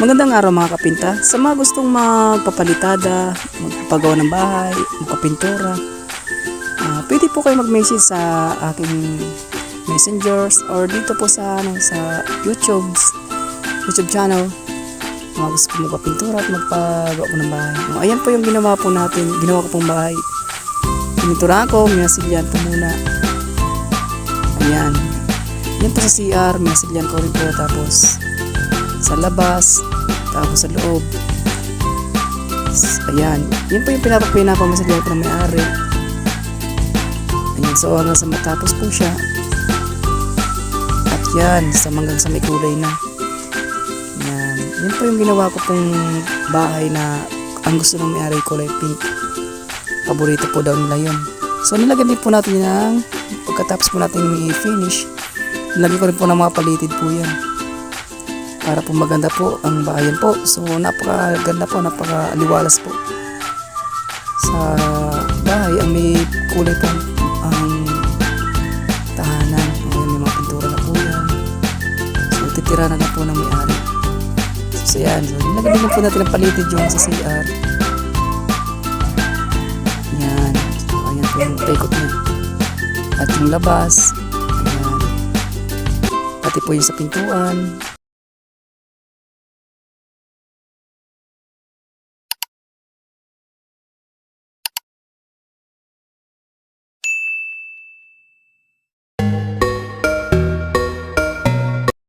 Magandang araw mga kapinta. Sa mga gustong magpapalitada, magpapagawa ng bahay, magpapintura, ah, pwede po kayo mag-message sa aking messengers or dito po sa ano, sa YouTube's YouTube channel. Mga gusto ko magpapintura at magpagawa po ng bahay. O, ayan po yung ginawa po natin. Ginawa ko pong bahay. Pininturahan ko, minasilyan po muna. Ayan. Yan po sa CR, minasilyan ko rin po. Tapos, sa labas, tapos sa loob. Ayan. Yan po yung pinapapinapamasagal ko ng may-ari. Ayan. So, hanggang sa matapos po siya. At yan, sa hanggang sa may kulay na. Yan. Yan po yung ginawa ko pong bahay na ang gusto ng may-ari kulay pink. Paborito po daw nila yun. So, nilagyan din po natin ng pagkatapos po natin i-finish, nilagyan ko rin po ng mga palitid po yan para po maganda po ang bahayan po. So napakaganda po, napakaliwalas po. Sa bahay ang may kulay po ang tahanan. May mga pintura na po yan. So titira na na po ng may-ari. So yan, so nilagyan din po natin ang palitid yung sa CR. Yan. So ayan po yung paikot niya. At yung labas. Ayan. Pati po yung sa pintuan.